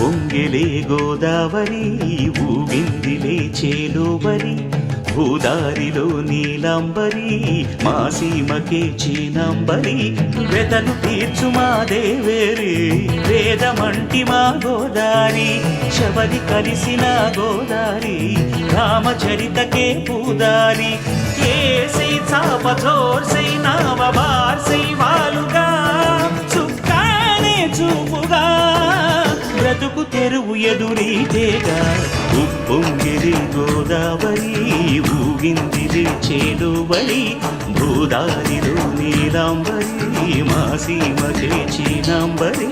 పొంగిలే గోదావరి ఊగిందిలే చేలోబరి భూదారిలో నీలంబరి మా సీమకే చీనంబరి. వెతలు తీర్చు మా దేవేరి వేదమంటి మా గోదారి శబరి కలిసిన గోదారి రామచరితకే పూదారి. ఏసై చాప జోర్ సై నావ బార్ సై బ్రతుకు తెరువు ఎదురీతేగా ఉప్పొంగిరి గోదావరి ఊగిందిరి చేడుబడి భూదారిలో నీలాంబరి మా సీమ చేచినాంబరి